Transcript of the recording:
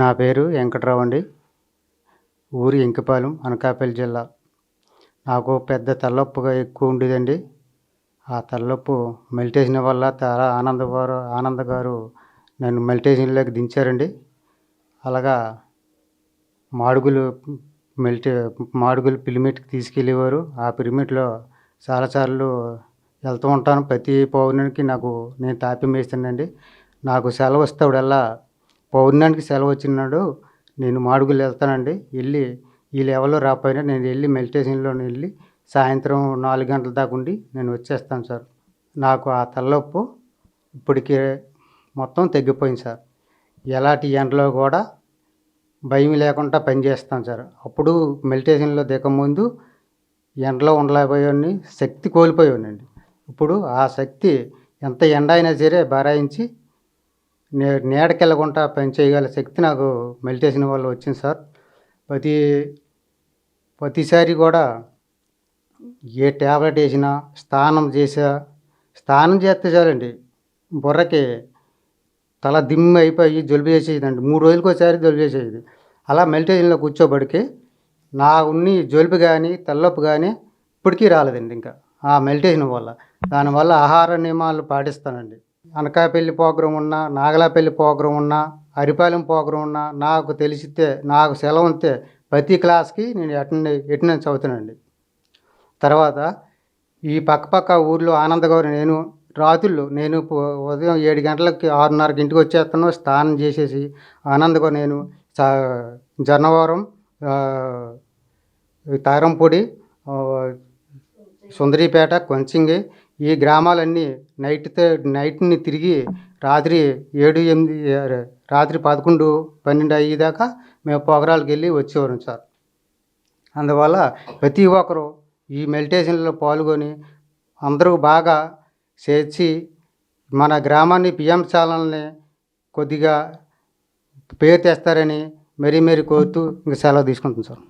నా పేరు వెంకట్రావు అండి. ఊరు ఇంకపాలెం అనకాపల్లి జిల్లా. నాకు పెద్ద తలనొప్పిగా ఎక్కువ ఉండేదండి. ఆ తలనొప్పి మెడిటేషన్ వల్ల చాలా ఆనంద గారు ఆనంద గారు నన్ను మెడిటేషన్లోకి దించారండి. అలాగా మాడుగులు మెల్టే మాడుగులు పిలిమిట్కి తీసుకెళ్ళేవారు. ఆ పిలిమిట్లో చాలాసార్లు వెళ్తూ ఉంటాను. ప్రతి పౌర్ణమికి నాకు నేను తాపీ మేస్తానండి నాకు సెలవు వస్తే పౌర్ణానికి సెలవు వచ్చినాడు నేను మాడుగులు వెళ్తానండి. వెళ్ళి ఈ లెవెల్లో రాకపోయినా నేను వెళ్ళి మెడిటేషన్లో వెళ్ళి సాయంత్రం నాలుగు గంటల దాకా ఉండి నేను వచ్చేస్తాను సార్. నాకు ఆ తలనొప్పు ఇప్పటికి మొత్తం తగ్గిపోయింది సార్. ఎలాంటి ఎండలో కూడా భయం లేకుండా పనిచేస్తాను సార్. అప్పుడు మెడిటేషన్లో దిగకముందు ఎండలో ఉండలేకపోయాన్ని శక్తి కోల్పోయానండి ఇప్పుడు ఆ శక్తి ఎంత ఎండ అయినా సరే బరాయించి నే నీడకెళ్ళకుండా పని చేయగల శక్తి నాకు మెడిటేషన్ వల్ల వచ్చింది సార్. ప్రతి ప్రతిసారి కూడా ఏ ట్యాబ్లెట్ వేసినా స్నానం చేసా స్నానం చేస్తే చాలండి. బుర్రకి తల దిమ్మి అయిపోయి జలుబు చేసేదండి. మూడు రోజులకోసారి జలుబు చేసేది. అలా మెడిటేషన్లో కూర్చోబడికి నా ఉన్ని జలుబు కానీ తలనొప్పి కానీ ఇప్పటికీ రాలేదండి ఇంకా. ఆ మెడిటేషన్ వల్ల. దానివల్ల ఆహార నియమాలు పాటిస్తానండి. అనకాపల్లి ప్రోగ్రాం ఉన్నా నాగలాపల్లి ప్రోగ్రాం ఉన్నా అరిపాలెం ప్రోగ్రాం ఉన్నా నాకు తెలిసితే నాకు సెలవు ఉంటే ప్రతి క్లాస్కి నేను అటెండ్ అటెండెన్స్ అవుతానండి తర్వాత ఈ పక్క పక్క ఊర్లో ఆనందగౌరి నేను రాత్రులు నేను పో- ఉదయం ఏడు గంటలకి ఆరున్నరకి ఇంటికి వచ్చేస్తాను స్నానం చేసేసి ఆనందగా నేను సా- జన్నవరం తారంపూడి సుందరీపేట కొంచింగి ఈ గ్రామాలన్నీ నైట్ నైట్ని తిరిగి రాత్రి ఏడు ఎనిమిది రాత్రి పదకొండు పన్నెండు అయ్యేదాకా మేము పోగరాలకు వెళ్ళి వచ్చేవారం సార్. అందువల్ల ప్రతి ఒక్కరు ఈ మెడిటేషన్లో పాల్గొని అందరూ బాగా చేర్చి మన గ్రామాన్ని పిఎం ఛానల్ని కొద్దిగా పేరు తెస్తారని మరీ మరీ కోరుతూ ఇంక సెలవు తీసుకుంటాం సార్.